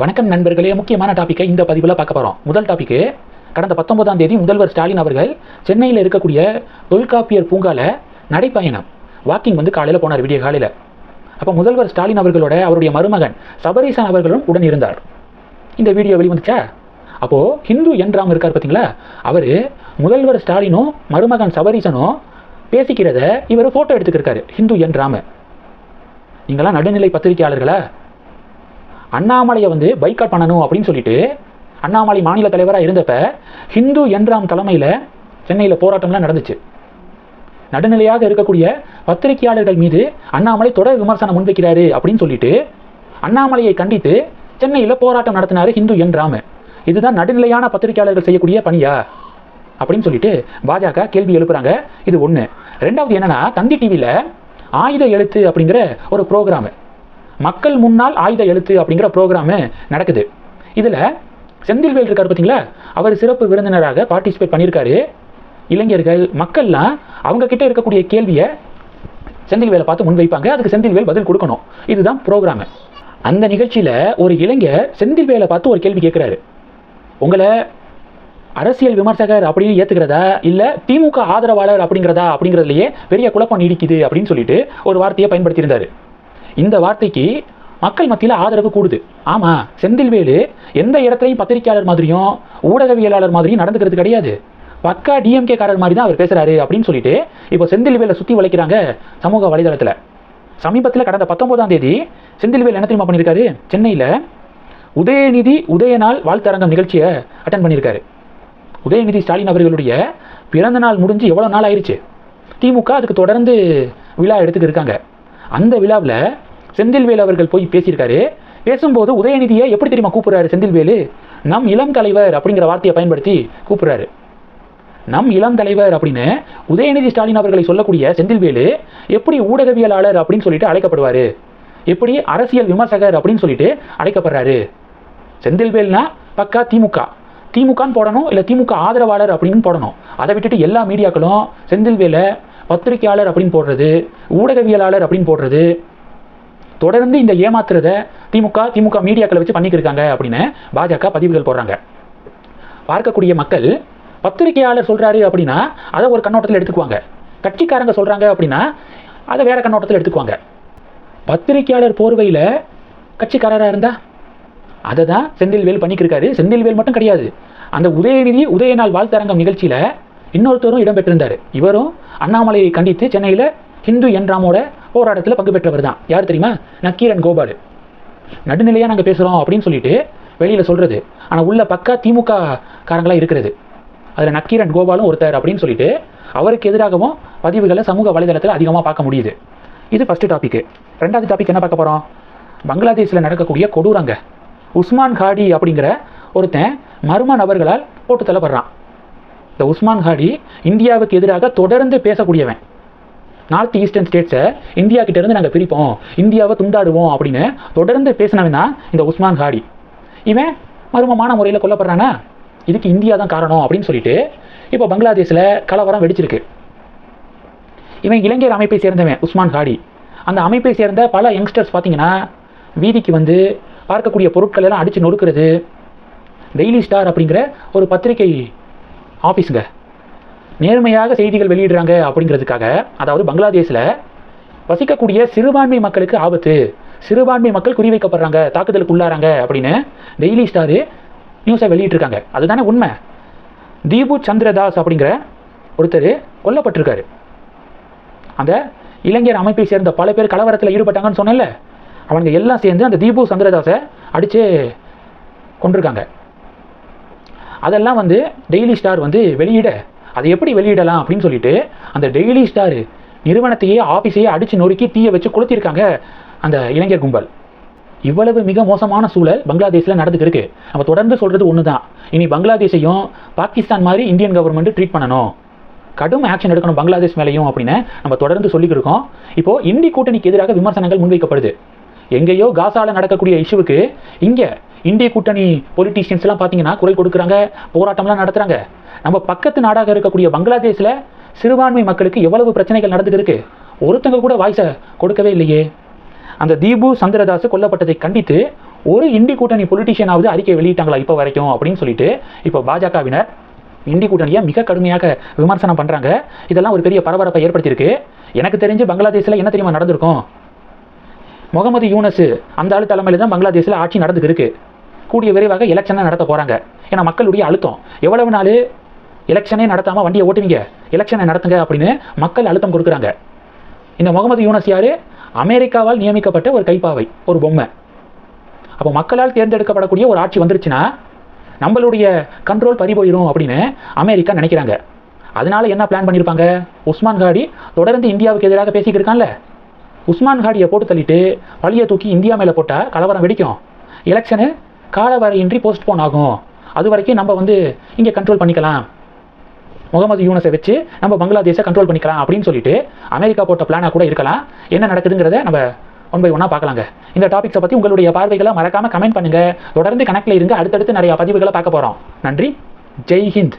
வணக்கம் நண்பர்களே முக்கியமான டாப்பிக்கை இந்த பதிவில் பார்க்க போகிறோம் முதல் டாபிக்கு கடந்த பத்தொன்பதாம் தேதி முதல்வர் ஸ்டாலின் அவர்கள் சென்னையில் இருக்கக்கூடிய தொல்காப்பியர் பூங்கால நடைப்பயணம். வாக்கிங் வந்து காலையில் போனார் விடிய காலையில். அப்போ முதல்வர் ஸ்டாலின் அவர்களோட அவருடைய மருமகன் சபரீசன் அவர்களும் உடன் இருந்தார். இந்த வீடியோ வெளிவந்துச்சா? அப்போது ஹிந்து என் ராம் இருக்கார் பார்த்தீங்களா அவர் முதல்வர் ஸ்டாலினும் மருமகன் சபரீசனும் பேசிக்கிறத இவர் ஃபோட்டோ எடுத்துக்கிருக்காரு ஹிந்து என் ராம. நீங்களாம் நடுநிலை பத்திரிகையாளர்களா? அண்ணாமலையை வந்து பைக்காட் பண்ணணும் அப்படின்னு சொல்லிட்டு அண்ணாமலை மாநில தலைவராக இருந்தப்ப ஹிந்து என்றாம் தலைமையில் சென்னையில் போராட்டம்லாம் நடந்துச்சு. நடுநிலையாக இருக்கக்கூடிய பத்திரிகையாளர்கள் மீது அண்ணாமலை தொடர் விமர்சனம் முன்வைக்கிறாரு அப்படின்னு சொல்லிட்டு அண்ணாமலையை கண்டித்து சென்னையில் போராட்டம் நடத்தினார் ஹிந்து என்றாம இதுதான் நடுநிலையான பத்திரிகையாளர்கள் செய்யக்கூடிய பணியா? அப்படின்னு சொல்லிட்டு பாஜக கேள்வி எழுப்புறாங்க. இது ஒன்று ரெண்டாவது என்னன்னா தந்தி டிவியில் ஆயுத எழுத்து அப்படிங்கிற ஒரு ப்ரோக்ராமு மக்கள் முன்னால் ஆயுத எழுத்து அப்படிங்கிற ப்ரோக்ராமு நடக்குது. இதில் செந்தில்வேல் இருக்கார் பார்த்தீங்களா? அவர் சிறப்பு விருந்தினராக பார்ட்டிசிபேட் பண்ணியிருக்காரு. இளைஞர்கள் மக்கள்லாம் அவங்க கிட்ட இருக்கக்கூடிய கேள்வியை செந்தில்வேலை பார்த்து முன்வைப்பாங்க அதுக்கு செந்தில்வேல் பதில் கொடுக்கணும். இதுதான் ப்ரோக்ராமு அந்த நிகழ்ச்சியில் ஒரு இளைஞர் செந்தில்வேலை பார்த்து ஒரு கேள்வி கேட்குறாரு. உங்களை அரசியல் விமர்சகர் அப்படின்னு ஏத்துக்கிறதா? இல்லை திமுக ஆதரவாளர் அப்படிங்கிறதா? அப்படிங்கிறதுலயே பெரிய குழப்பம் நீடிக்குது அப்படின்னு சொல்லிட்டு ஒரு வார்த்தையை பயன்படுத்தியிருந்தாரு. இந்த வார்த்தைக்கு மக்கள் மத்தியில் ஆதரவு கூடுது. ஆமாம் செந்தில்வேலு எந்த இடத்துலையும் பத்திரிகையாளர் மாதிரியும் ஊடகவியலாளர் மாதிரியும் நடந்துக்கிறது கிடையாது. பக்கா டிஎம்கே காரர் மாதிரி தான் அவர் பேசுகிறாரு அப்படின்னு சொல்லிட்டு இப்போ செந்தில்வேலை சுற்றி வளைக்கிறாங்க சமூக வலைதளத்தில். சமீபத்தில் கடந்த பத்தொம்போதாம் தேதி செந்தில்வேல் என்ன தெரியுமா பண்ணியிருக்காரு சென்னையில் உதயநிதி உதயநாள் வாழ்த்தரங்கம் நிகழ்ச்சியை அட்டன் பண்ணியிருக்காரு உதயநிதி ஸ்டாலின் அவர்களுடைய பிறந்த நாள் முடிஞ்சு எவ்வளோ நாள் ஆயிடுச்சு திமுக அதுக்கு தொடர்ந்து விழா எடுத்துக்கிட்டு இருக்காங்க. அந்த விழாவில் செந்தில்வேல் அவர்கள் போய் பேசியிருக்காரு. பேசும்போது உதயநிதியை எப்படி தெரியுமா கூப்பிடுறாரு செந்தில்வேலு? நம் இளம் தலைவர் அப்படிங்கிற வார்த்தையை பயன்படுத்தி கூப்பிடுறாரு. நம் இளம் தலைவர் அப்படின்னு உதயநிதி ஸ்டாலின் அவர்களை சொல்லக்கூடிய செந்தில்வேலு எப்படி ஊடகவியலாளர் அப்படின்னு சொல்லிட்டு அழைக்கப்படுவார்? எப்படி அரசியல் விமர்சகர் அப்படின்னு சொல்லிட்டு அழைக்கப்படுறாரு? செந்தில்வேல்னா பக்கா திமுக. திமுகன்னு போடணும் இல்லை திமுக ஆதரவாளர் அப்படின்னு போடணும். அதை விட்டுட்டு எல்லா மீடியாக்களும் செந்தில்வேலை பத்திரிகையாளர் அப்படின்னு போடுறது ஊடகவியலாளர் அப்படின்னு போடுறது தொடர்ந்து இந்த ஏமாத்துறத திமுக திமுக மீடியாக்களை வச்சு பண்ணிக்கிருக்காங்க அப்படின்னு பாஜக பதிவுகள் போடுறாங்க. பார்க்கக்கூடிய மக்கள் பத்திரிகையாளர் சொல்கிறாரு அப்படின்னா அதை ஒரு கண்ணோட்டத்தில் எடுத்துக்குவாங்க. கட்சிக்காரங்க சொல்கிறாங்க அப்படின்னா அதை வேற கண்ணோட்டத்தில் எடுத்துக்குவாங்க. பத்திரிகையாளர் போர்வையில் கட்சிக்காரராக இருந்தா அதை தான் செந்தில்வேல் பண்ணிக்கிருக்காரு. செந்தில்வேல் மட்டும் கிடையாது. அந்த உதயநிதி உதயநாள் வாழ்த்தரங்கம் நிகழ்ச்சியில் இன்னொருத்தரும் இடம்பெற்றிருந்தார் இவரும் அண்ணாமலையை கண்டித்து சென்னையில் ஹிந்து என்றாமோட போராட்டத்தில் பங்கு பெற்றவர் தான். யார் தெரியுமா? நக்கீரன் கோபால். நடுநிலையாக நாங்கள் பேசுகிறோம் அப்படின்னு சொல்லிட்டு வெளியில் சொல்கிறது ஆனால் உள்ள பக்கா திமுக காரங்களாக இருக்கிறது. அதில் நக்கீரன் கோபாலும் ஒருத்தர் அப்படின்னு சொல்லிட்டு அவருக்கு எதிராகவும் பதிவுகளை சமூக வலைதளத்தில் அதிகமாக பார்க்க முடியுது. இது ஃபஸ்ட்டு டாபிக் ரெண்டாவது டாபிக் என்ன பார்க்க போகிறோம் பங்களாதேஷில் நடக்கக்கூடிய கொடூரங்க. உஸ்மான் காடி அப்படிங்கிற ஒருத்தன் மர்ம நபர்களால் போட்டு தள்ளப்படுறான். இந்த உஸ்மான் ஹாடி இந்தியாவுக்கு எதிராக தொடர்ந்து பேசக்கூடியவன். நார்த் ஈஸ்டர்ன் ஸ்டேட்ஸை இந்தியா கிட்டேருந்து நாங்கள் பிரிப்போம். இந்தியாவை துண்டாடுவோம் அப்படின்னு தொடர்ந்து பேசினவன் தான் இந்த உஸ்மான் ஹாடி இவன் மர்மமான முறையில் கொல்லப்படுறானா? இதுக்கு இந்தியா தான் காரணம் அப்படின்னு சொல்லிட்டு இப்போ பங்களாதேஷில் கலவரம் வெடிச்சிருக்கு. இவன் இளைஞர் அமைப்பை சேர்ந்தவன் உஸ்மான் ஹாடி அந்த அமைப்பை சேர்ந்த பல யங்ஸ்டர்ஸ் பார்த்தீங்கன்னா வீதிக்கு வந்து பார்க்கக்கூடிய பொருட்கள் எல்லாம் அடித்து நொறுக்கிறது டெய்லி ஸ்டார் அப்படிங்கிற ஒரு பத்திரிகை ஆஃபீஸுங்க நேர்மையாக செய்திகள் வெளியிடுறாங்க அப்படிங்கிறதுக்காக அதாவது பங்களாதேஷில் வசிக்கக்கூடிய சிறுபான்மை மக்களுக்கு ஆபத்து சிறுபான்மை மக்கள் குறிவைக்கப்படுறாங்க தாக்குதலுக்கு உள்ளாராங்க அப்படின்னு டெய்லி ஸ்டாரு நியூஸை வெளியிட்டிருக்காங்க. அதுதானே உண்மை. தீபு சந்திரதாஸ் அப்படிங்கிற ஒருத்தர் கொல்லப்பட்டிருக்காரு. அந்த இளைஞர் அமைப்பை சேர்ந்த பல பேர் கலவரத்தில் ஈடுபட்டாங்கன்னு சொன்னேன்ல. அவங்க எல்லாம் சேர்ந்து அந்த தீபு சந்திரதாஸை அடித்து கொண்டிருக்காங்க அதெல்லாம் வந்து டெய்லி ஸ்டார் வந்து வெளியிட. அதை எப்படி வெளியிடலாம் அப்படின்னு சொல்லிட்டு அந்த டெய்லி ஸ்டார் நிறுவனத்தையே ஆஃபீஸையே அடித்து நொறுக்கி தீயை வச்சு கொளுத்திருக்காங்க அந்த இளைஞர் கும்பல். இவ்வளவு மிக மோசமான சூழல் பங்களாதேஷில் நடந்துக்கிருக்கு நம்ம தொடர்ந்து சொல்கிறது ஒன்று தான் இனி பங்களாதேஷையும் பாகிஸ்தான் மாதிரி இந்தியன் கவர்மெண்ட் ட்ரீட் பண்ணணும். கடும் ஆக்ஷன் எடுக்கணும் பங்களாதேஷ் மேலேயும் அப்படின்னு நம்ம தொடர்ந்து சொல்லிக்கிருக்கோம் இப்போது இப்போ இந்தி கூட்டணிக்கு எதிராக விமர்சனங்கள் முன்வைக்கப்படுது. எங்கேயோ காசால நடக்கக்கூடிய இஷ்யூவுக்கு இங்கே இந்திய கூட்டணி பொலிட்டீஷியன்ஸ்லாம் பார்த்தீங்கன்னா குரல் கொடுக்குறாங்க போராட்டம்லாம் நடத்துகிறாங்க நம்ம பக்கத்து நாடாக இருக்கக்கூடிய பங்களாதேஷில் சிறுபான்மை மக்களுக்கு எவ்வளவு பிரச்சனைகள் நடந்துட்டு இருக்கு? ஒருத்தங்க கூட வாய்ஸை கொடுக்கவே இல்லையே. அந்த தீபு சந்திரதாஸ் கொல்லப்பட்டதை கண்டித்து ஒரு இந்தி கூட்டணி பொலிட்டிஷியனாவது அறிக்கை வெளியிட்டாங்களா இப்போ வரைக்கும் அப்படின்னு சொல்லிட்டு இப்போ பாஜகவினர் இந்தி கூட்டணியை மிக கடுமையாக விமர்சனம் பண்ணுறாங்க இதெல்லாம் ஒரு பெரிய பரபரப்பை ஏற்படுத்தியிருக்கு. எனக்கு தெரிஞ்சு பங்களாதேஷில் என்ன தெரியுமா நடந்திருக்கும்? முகமது யூனஸ் அந்த ஆளு தலைமையில் தான் பங்களாதேஷில் ஆட்சி நடந்துக்கு இருக்கு கூடிய விரைவாக எலெக்ஷனை நடத்த போகிறாங்க ஏன்னா மக்களுடைய அழுத்தம். எவ்வளவு நாள் எலெக்ஷனே நடத்தாமல் வண்டியை ஓட்டுவீங்க? எலெக்ஷனை நடத்துங்க அப்படின்னு மக்கள் அழுத்தம் கொடுக்குறாங்க. இந்த முகமது யூனஸ் யார்? அமெரிக்காவால் நியமிக்கப்பட்ட ஒரு கைப்பாவை ஒரு பொம்மை. அப்போ மக்களால் தேர்ந்தெடுக்கப்படக்கூடிய ஒரு ஆட்சி வந்துருச்சுன்னா நம்மளுடைய கண்ட்ரோல் பறி போயிடும் அப்படின்னு அமெரிக்கா நினைக்கிறாங்க. அதனால என்ன பிளான் பண்ணியிருப்பாங்க உஸ்மான் காடி தொடர்ந்து இந்தியாவுக்கு எதிராக பேசிக்கிட்டு இருக்கான்ல. உஸ்மான் காடியை போட்டு தள்ளிட்டு பழியை தூக்கி இந்தியா மேலே போட்டால் கலவரம் வெடிக்கும். எலெக்ஷனு காலவரையின்றி போஸ்ட்போன் ஆகும். அது வரைக்கும் நம்ம வந்து இங்கே கண்ட்ரோல் பண்ணிக்கலாம். முகமது யூனஸை வச்சு நம்ம பங்களாதேஷை கண்ட்ரோல் பண்ணிக்கலாம் அப்படின்னு சொல்லிட்டு அமெரிக்கா போட்ட பிளானாக கூட இருக்கலாம். என்ன நடக்குதுங்கிறத நம்ம ஒன் பை ஒன்றா பார்க்கலாங்க. இந்த டாபிக்ஸை பற்றி உங்களுடைய பார்வைகளை மறக்காமல் கமெண்ட் பண்ணுங்கள் தொடர்ந்து கணக்கில் இருங்க. அடுத்தடுத்து நிறையா பதிவுகளை பார்க்க போகிறோம் நன்றி. ஜெய் ஹிந்த்.